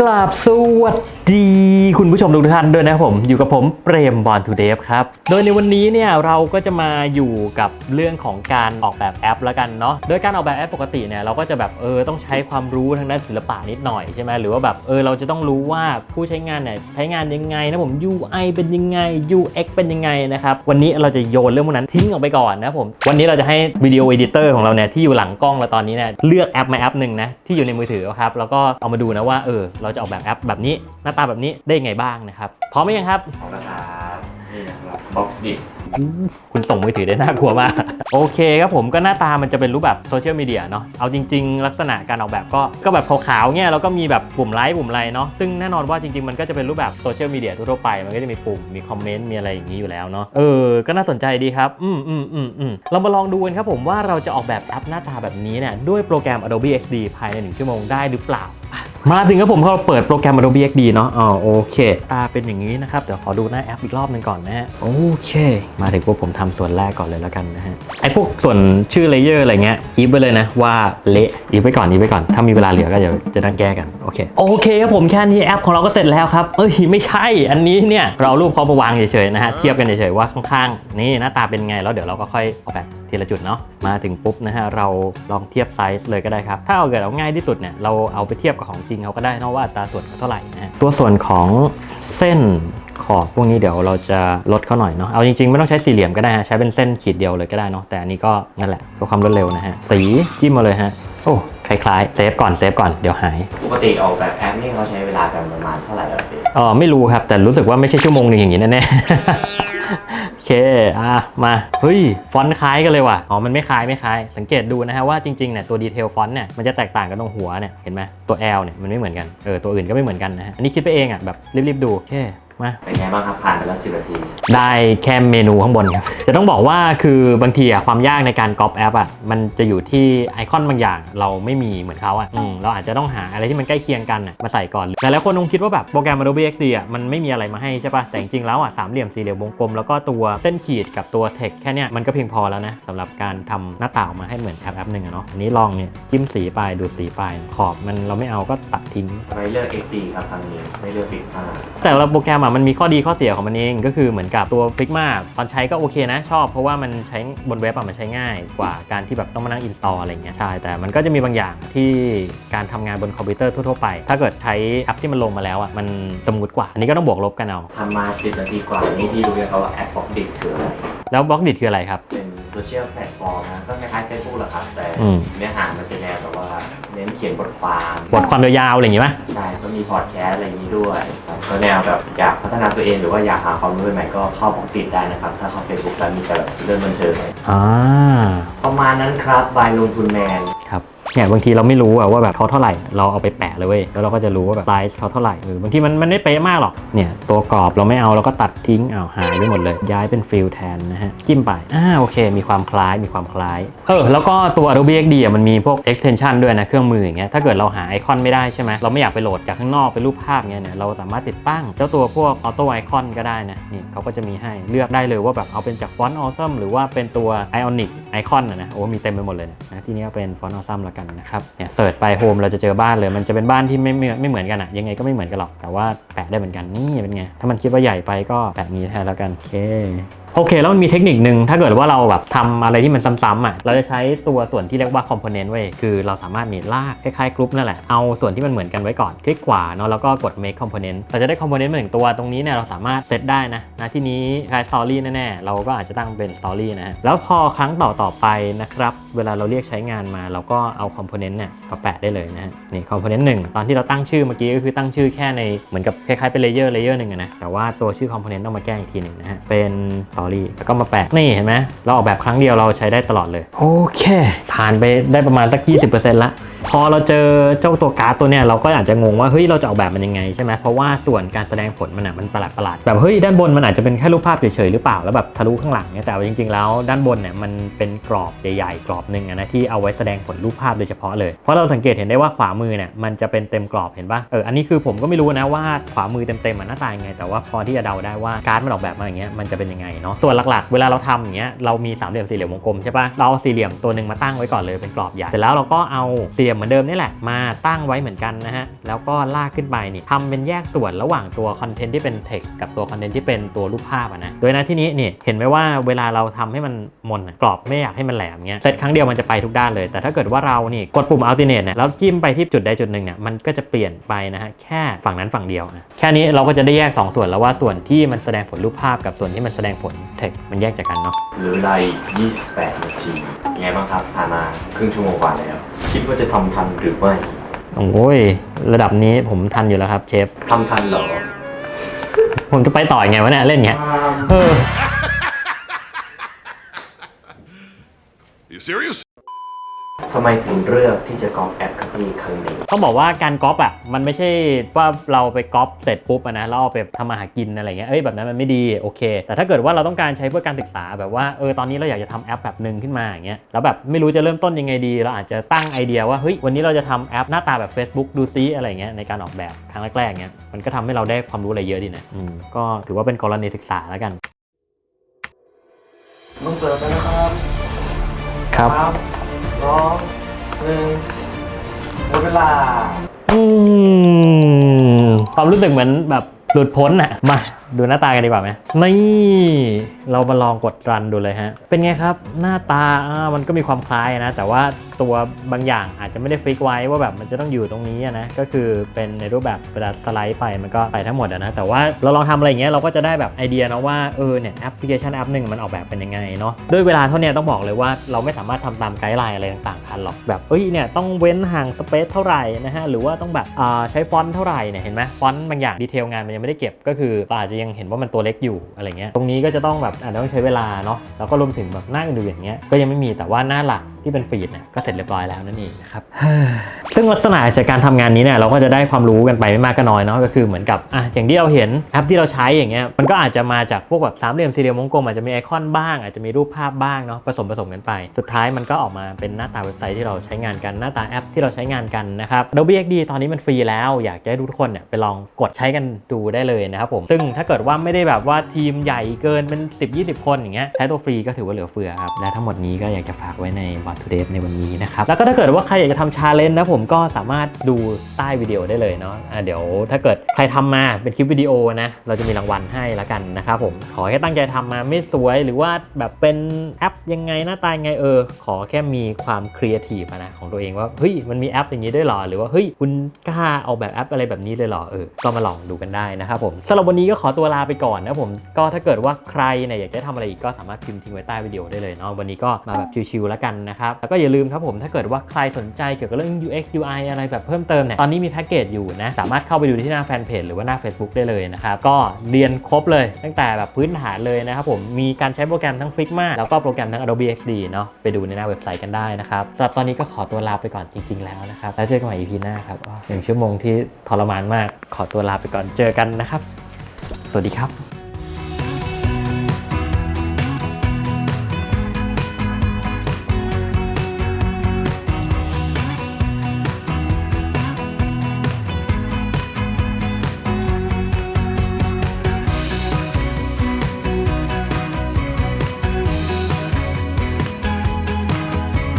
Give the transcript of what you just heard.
กราบสวัสดี คุณผู้ชมทุกท่านด้วยนะครับผม อยู่กับผมเปรมบอลทูเดฟครับ โดยในวันนี้เนี่ยเราก็จะมาอยู่กับเรื่องของการออกแบบแอปแล้วกันเนาะ โดยการออกแบบแอปปกติเนี่ยเราก็จะแบบเออต้องใช้ความรู้ทางด้านศิลปะนิดหน่อยใช่ไหมหรือว่าแบบเออเราจะต้องรู้ว่าผู้ใช้งานเนี่ยใช้งานยังไงนะผม UI เป็นยังไง UX เป็นยังไงนะครับ วันนี้เราจะโยนเรื่องพวกนั้นทิ้งออกไปก่อนนะผม วันนี้เราจะให้วิดีโอเอดิเตอร์ของเราเนี่ยที่อยู่หลังกล้องเราตอนนี้เนี่ยเลือกแอปมาแอปหนึ่งนะที่อยู่ในมือถือครับแล้วก็เอามาดูนะว่าเออเราจะออกแบบแอปแบบนี้หน้าตาแบบนี้ได้ยังไงบ้างนะครับพร้อมไหมยังครับของราคานี่นะครับบล็อกดิคุณส่งมือถือได้น่ากลัวมาก โอเคครับผมก็หน้าตามันจะเป็นรูปแบบโซเชียลมีเดียเนาะเอาจริง ๆ ลักษณะการออกแบบก็ก็แบบขาวๆเนี่ยแล้วก็มีแบบปุ่มไลค์ปุ่มอะไรเนาะซึ่งแน่นอนว่าจริง ๆ มันก็จะเป็นรูปแบบโซเชียลมีเดียทั่วๆไป มันก็จะมีปุ่มมีคอมเมนต์มีอะไรอย่างนี้อยู่แล้วเนาะเออก็น่าสนใจดีครับ อืมอืมอืมอืมเรามาลองดูกันครับผมว่าเราจะออกแบบแอปหน้าตาแบบนี้เนี่ยด้วยโปรแกรม Adobe XD ภายในหนึ่งชั่วโมงได้หรือเปล่ามาถึงครับผมพอเราเปิดโปรแกรม Adobe XD เนาะอ๋อโอเคตาเป็นอย่างนี้นะครับ เดี๋ยวขอดูหน้าแอปอีกรอบหนึงก่อนนะฮะ โอเค มาถึงพวกผมทำส่วนแรกก่อนเลยแล้วกันนะฮะ ไอพวกส่วนชื่อเลเยอร์อะไรเงี้ยอีฟไปเลยนะ ว่าเละอีฟไปก่อนอีฟไปก่อน ถ้ามีเวลาเหลือก็เดี๋ยวจะนั่งแก้กัน โอเค โอเคครับผมแค่นี้แอปของเราก็เสร็จแล้วครับ เอ้ยไม่ใช่ อันนี้เนี่ยเราเอารูปเขามาวางเฉยๆนะฮะ เทียบกันเฉยๆว่าข้างๆ นี่หน้าตาเป็นไง แล้วเดี๋ยวเราก็ค่อยออกแบบ ทีละจุดเนาะมาถึงปุ๊บนะฮะเราลองเทียบไซส์เลยก็ได้ครับถ้าเอาเกิดเอาง่ายที่สุดเนี่ยเราเอาไปเทียบกับของจริงเขาก็ได้เนอะว่าอัตราส่วนเขาเท่าไหร่นะฮะตัวส่วนของเส้นขอบพวกนี้เดี๋ยวเราจะลดเขาหน่อยเนาะ เอาจริงๆ ไม่ต้องใช้สี่เหลี่ยมก็ได้ฮะ ใช้เป็นเส้นขีดเดียวเลยก็ได้เนาะ แต่อันนี้ก็นั่นแหละเพื่อความรวดเร็วนะฮะ สีจิ้มมาเลยฮะ โอ้ คล้ายๆ เซฟก่อน เซฟก่อน เดี๋ยวหาย ปกติออกแบบแอปนี่เขาใช้เวลากันประมาณเท่าไหร่ครับพี่เออไม่รู้ครับ แต่รู้สึกว่าไม่ใช่ชั่วโมงหนึ่งอย่างนี้แน่ๆโอ เค อะ มา เฮ้ย ฟอนต์คล้ายกันเลยว่ะ อ๋อ มันไม่คล้ายไม่คล้าย สังเกตดูนะฮะว่าจริงๆเนี่ยตัวดีเทลฟอนต์เนี่ยมันจะแตกต่างกันตรงหัวเนี่ย เห็นไหมตัว L เนี่ยมันไม่เหมือนกัน เออ ตัวอื่นก็ไม่เหมือนกันนะฮะ อันนี้คิดไปเองอะแบบรีบๆดู โอเค มาเป็นไงบ้างครับผ่านไปแล้วสิบนาที ได้แค่เมนูข้างบนครับจะต้องบอกว่าคือบางทีอะความยากในการก๊อปแอปอะมันจะอยู่ที่ไอคอนบางอย่างเราไม่มีเหมือนเขาอะอืมเราอาจจะต้องหาอะไรที่มันใกล้เคียงกันอะมาใส่ก่อนแต่แล้วคนคงคิดว่าแบบโปรแกรม Adobe XD อะมันไม่มีอะไรมาให้ใช่ปะแต่จริงๆแล้วอะสามเหลี่ยมสี่เหลี่ยมวงกลมแล้วก็ตัวเส้นขีดกับตัวเทคแค่เนี้ยมันก็เพียงพอแล้วนะสำหรับการทำหน้าตาออกมาให้เหมือนแอปแอปหนึ่งอะเนาะอันนี้ลองเนี่ยจิ้มสีไปดูดสีไปขอบมันเราไม่เอาก็ตัดทิ้ง ทำไมเลือก XD ครับครั้งนี้ไม่เลือกฟิกมาแต่ละโปรแกรมอะมันมีข้อดีข้อเสียของมันเอง ก็คือเหมือนกับตัว Figma ตอนใช้ก็โอเคนะ ชอบเพราะว่ามันใช้บนเว็บอะมันใช้ง่ายกว่าการที่แบบต้องมานั่งอินสตอลอะไรเงี้ยใช่แต่มันก็จะมีบางอย่างที่การทำงานบนคอมพิวเตอร์ทั่วๆไป ถ้าเกิดใช้แอปที่มันลงมาแล้วอะมันสมูทกว่า อันนี้ก็ต้องบวกลบกันเอาทำมาสิบนาทีกว่านี่ที่รู้ยังครับว่าแอปบล็อกดิคืออะไรแล้วบล็อกดิคืออะไรครับ เป็นโซเชียลแพลตฟอร์มนะก็คล้ายๆเฟซบุ๊กแหละครับแต่อืมเนื้อหามันเป็นแนวแบบว่าเน้นเขียนบทความบทความยาวๆอะไรอย่างงี้ป่ะใช่ก็ มีพอดแคสต์อะไรอย่างนี้ด้วยครับก็แนวแบบอยากพัฒนาตัวเองหรือว่าอยากหาความรู้ใหม่ๆก็เข้าบล็อกดิได้นะครับ ถ้าเข้าเฟซบุ๊กแล้วมีแต่แบบเรื่องบันเทิงอ่าประมาณนั้นครับบายลงทุนแมนครับ เนี่ยบางทีเราไม่รู้อะว่าแบบเขาเท่าไหร่ เราเอาไปแปะเลยเว้ยแล้วเราก็จะรู้ว่าแบบไซส์เขาเท่าไหร่เออบางทีมันมันไม่เป๊ะมากหรอกเนี่ยตัวกรอบเราไม่เอาเราก็ตัดทิ้งเอาหายไปหมดเลย ย้ายเป็นฟิลแทนนะฮะจิ้มไปอ่าโอเค มีความคล้ายมีความคล้ายเออแล้วก็ตัว Adobe XD อะมันมีพวก extension ด้วยนะเครื่องมืออย่างเงี้ยถ้าเกิดเราหาไอคอนไม่ได้ใช่ไหมเราไม่อยากไปโหลดจากข้างนอกเป็นรูปภาพเงี้ยเนี่ยเราสามารถติดตั้งเจ้าตัวพวก auto icon ก็ได้นะนี่เขาก็จะมีให้เลือกได้เลยว่าแบบเอาเป็นจากฟอนต์ awesome หรือว่าเป็นตัว ionic ไอคอนะนะโอ้มีเต็มไปหมดเลยนะที่นี้ก็เป็นฟอนต์ awesome แล้วกันนะครับเนี่ยเสิร์ชไปโฮมเราจะเจอบ้านเลย มันจะเป็นบ้านที่ไม่ไม่ไม่เหมือนกันอะยังไงก็ไม่เหมือนกันหรอกแต่ว่าแปะได้เหมือนกันนี่เป็นไงถ้ามันคิดว่าใหญ่ไปก็แปะนี้แทนแล้วกันโอเค โอเค แล้วมันมีเทคนิคหนึ่งถ้าเกิดว่าเราแบบทำอะไรที่มันซ้ำๆอะ เราจะใช้ตัวส่วนที่เรียกว่าคอมโพเนนต์ไว้ยคือเราสามารถนี่ลากคล้ายๆกรุ๊ปนั่นแหละ เอาส่วนที่มันเหมือนกันไว้ก่อน คลิกขวาเนาะ แล้วก็กด make component เราจะได้คอมโพเนนต์มาหนึ่งตัว ตรงนี้เนี่ยเราสามารถเซตได้นะนะที่นี้คล้ายสตอรี่แน่ๆ เราก็อาจจะตั้งเป็นสตอรี่นะฮะ แล้วพอครั้งต่อต่อๆไปนะครับ เวลาเราเรียกใช้งานมา เราก็เอาคอมโพเนนต์เนี่ยมาแปะได้เลยนะฮะ นี่คอมโพเนนต์หนึ่งตอนที่เราตั้งชื่อเมื่อกี้ก็คือตั้งชื่อแค่ในเหมือนกับคล้ายๆเป็นเลเยอร์เลเยอร์หนึ่งนะ แต่ว่าตัวชื่อคอมโพเนนต์ต้องมาแก้อีกทีหนึ่งนะฮะเป็นสตอรี่แล้วก็มาแปะนี่เห็นไหมเราออกแบบครั้งเดียวเราใช้ได้ตลอดเลย โอเค ผ่านไปได้ประมาณสัก 20%ละ พอเราเจอเจ้าตัวการ์ดตัวเนี้ยเราก็อาจจะงงว่าเฮ้ยเราจะออกแบบมันยังไงใช่ไหมเพราะว่าส่วนการแสดงผลมันอะมันประหลาดประหลาดแบบเฮ้ยด้านบนมันอาจจะเป็นแค่รูปภาพเฉยๆหรือเปล่าแล้วแบบทะลุข้างหลังเนี่ยแต่ว่าจริงๆแล้วด้านบนเนี่ยมันเป็นกรอบใหญ่ๆกรอบหนึ่งนะที่เอาไว้แสดงผลรูปภาพโดยเฉพาะเลยเพราะเราสังเกตเห็นได้ว่าขวามือเนี่ยมันจะเป็นเต็มกรอบเห็นปะเอออันนี้คือผมก็ไม่รู้นะว่าขวามือเต็มๆมันหน้าตายังไง แต่ว่าพอที่จะเดาได้ว่าการ์ดมันออกแบบมาอย่างเงี้ยมันจะเป็นยังไงเนาะส่วนหลักๆ เวลาเราทำอย่างเงี้ยเรามีสามเหลี่ยมสี่เหลี่ยมวงกลมใช่ปะเราเอาสี่เหลี่ยมตัวหนึ่งมาตั้งไว้ก่อนเลยเป็นกรอบใหญ่เสร็จแล้วเราก็เอาสี่ลี่ยมเหมือนเดิมนี่แหละมาตั้งไว้เหมือนกันนะฮะแล้วก็ลากขึ้นไปนี่ทำเป็นแยกส่วนระหว่างตัวคอนเทนต์ที่เป็นเทคกับตัวคอนเทนต์ที่เป็นตัวรูปภาพนะโดยนะที่นี้นี่เห็นไหมว่าเวลาเราทำให้มันมนกรอบไม่อยากให้มันแหลมเงี้ยเซตครั้งเดียวมันจะไปทุกด้านเลย แต่ถ้าเกิดว่าเรานี่กดปุ่ม alternate เนี่ยแล้วจิ้มไปที่จุดใดจุดหนึ่งเนี่ยมันก็จะเปลี่ยนไปนะฮะแค่ฝั่งนั้นฝั่งเดียวนะแค่นี้เราก็จะได้แยกสองส่วนแล้วว่าส่วนที่มันแสดงผลรูปภาพกับส่วนที่มันแสดงผลเทคมันแยกจากกันเนาะหรือเวลาอีก28 นาทีไงบ้างครับผ่านมาครึ่งชั่วโมงกว่าแล้วคิดว่าจะทำทันหรือไม่โอ้ยระดับนี้ผมทันอยู่แล้วครับ เชฟทำทันเหรอ ผมจะไปต่อยังไงวะเนี่ยเล่นเงี้ยเออ You serious? ทำไมถึงเลือกที่จะกรอกแอปครับพี่ครั้งนี้ ต้องบอกว่าการก๊อปอะมันไม่ใช่ว่าเราไปก๊อปเสร็จปุ๊บอะนะแล้วเอาไปทำมาหากินอะไรเงี้ยเอ้ยแบบนั้นมันไม่ดีโอเค แต่ถ้าเกิดว่าเราต้องการใช้เพื่อการศึกษาแบบว่าเออตอนนี้เราอยากจะทำแอปแบบหนึ่งขึ้นมาอย่างเงี้ยแล้วแบบไม่รู้จะเริ่มต้นยังไงดี เราอาจจะตั้งไอเดียว่าเฮ้ยวันนี้เราจะทำแอปหน้าตาแบบ Facebook ดูซิอะไรเงี้ยในการออกแบบครั้งแรกๆเงี้ยมันก็ทำให้เราได้ความรู้อะไรเยอะดีนะอืมก็ถือว่าเป็นกรณีศึกษาแล้วกัน ต้องเสิร์ฟแล้วนะครับครับ สองหนึ่งหมดเวลา อืมความรู้สึกเหมือนแบบหลุดพ้นอะมาดูหน้าตากันดีกว่าไหมนี่เรามาลองกดรันดูเลยฮะ เป็นไงครับ หน้าตาอ่ามันก็มีความคล้ายนะ แต่ว่าตัวบางอย่างอาจจะไม่ได้ฟิกไว้ว่าแบบมันจะต้องอยู่ตรงนี้นะ ก็คือเป็นในรูปแบบเวลาสไลด์ไปมันก็ไปทั้งหมดนะ แต่ว่าเราลองทำอะไรอย่างเงี้ยเราก็จะได้แบบไอเดียนะว่าเออเนี่ยแอปพลิเคชันแอปหนึ่งมันออกแบบเป็นยังไงเนาะด้วยเวลาเท่านี้ต้องบอกเลยว่าเราไม่สามารถทำตามไกด์ไลน์อะไรต่างๆทันหรอกแบบเอ้ยเนี่ยต้องเว้นห่างสเปซเท่าไหร่นะฮะหรือว่าต้องแบบอ่าใช้ฟอนต์เท่าไหร่เนี่ยเห็นไหมฟอนต์บางอย่างดีเทลงานมันยังไม่ได้เก็บก็คือเราอาจจะยังเห็นว่ามันตัวเล็กอยู่อะไรเงี้ยตรงนี้ก็จะต้องแบบอาจจะต้องใช้เวลาเนาะแล้วก็รวมถึงแบบหน้าอื่นอย่างเงี้ยก็ยังไม่มีแต่ว่าหน้าหลักที่เป็นฟีดเนี่ยก็เสร็จเรียบร้อยแล้วนั่นเองนะครับซึ่งลักษณะจากการทำงานนี้เนี่ยเราก็จะได้ความรู้กันไปไม่มากก็น้อยเนาะก็คือเหมือนกับอะอย่างที่เราเห็นแอปที่เราใช้อย่างเงี้ยมันก็อาจจะมาจากพวกแบบสามเหลี่ยมสี่เหลี่ยมวงกลมอาจจะมีไอคอนบ้าง อาจจะมีรูปภาพบ้างเนาะผสมผสมกันไป สุดท้ายมันก็ออกมาเป็นหน้าตาเว็บไซต์ที่เราใช้งานกันหน้าตาแอปที่เราใช้งานกันนะครับ Adobe XD ตอนนี้มันฟรีแล้ว อยากจะให้ทุกคนเนี่ยไปลองกดใช้กันดูได้เลยนะครับผมซึ่งถ้าเกิดว่าไม่ได้แบบว่าทีมใหญ่เกินเป็น 10-20 คนอย่างเงี้ยใช้ตัวฟรีก็ถือว่าเหลือเฟือครับ และทั้งหมดนี้ก็อยากจะฝากไว้ใน What to Date ในวันนี้นะครับ แล้วก็ถ้าเกิดว่าใครอยากจะทำชาเลนจ์นะผมก็สามารถดูใต้วิดีโอได้เลยเนาะะเดี๋ยวถ้าเกิดใครทำมาเป็นคลิปวิดีโอนะเราจะมีรางวัลให้ละกันนะครับผมขอแค่ตั้งใจทำมาไม่สวยหรือว่าแบบเป็นแอปยังไงหน้าตายังไงเออ ขอแค่มีความครีเอทีฟนะของตัวเองว่าเฮ้ยมันมีแอปอย่างนี้ด้วยหรอ หรือว่าเฮ้ยคุณกล้าเอาแบบแอปอะไรแบบนี้เลยหรอเออก็มาลองดูกันได้นะครับผมสำหรับวันนี้ก็ขอตัวลาไปก่อนนะผมก็ถ้าเกิดว่าใครเนี่ยอยากจะทำอะไรอีกก็สามารถพิมพ์ทิ้งไว้ใต้วิดีโอได้เลยเนาะวันนี้ก็มาแบบชิวๆแล้วกันนะครับแล้วก็อย่าลืมครับผมถ้าเกิดว่าใครสนใจเกี่ยวกับเรื่อง UX UI อะไรแบบเพิ่มเติมเนี่ยตอนนี้มีแพ็กเกจอยู่นะสามารถเข้าไปดูที่หน้าแฟนเพจหรือว่าหน้า Facebook ได้เลยนะครับก็เรียนครบเลยตั้งแต่แบบพื้นฐานเลยนะครับผมมีการใช้โปรแกรมทั้ง Figma แล้วก็โปรแกรมทั้ง Adobe XD เนาะไปดูในหน้าเว็บไซต์กันได้นะครับสำหรับตอนนี้ก็ขอตัวลาไปก่อนจริง ๆ แล้วนะครับแล้วเจอกันใหม่ EP หน้าครับหนึ่งชั่วโมงที่ทรมานมากขอตัวลาไปก่อนเจอกันนะครับ สวัสดีครับ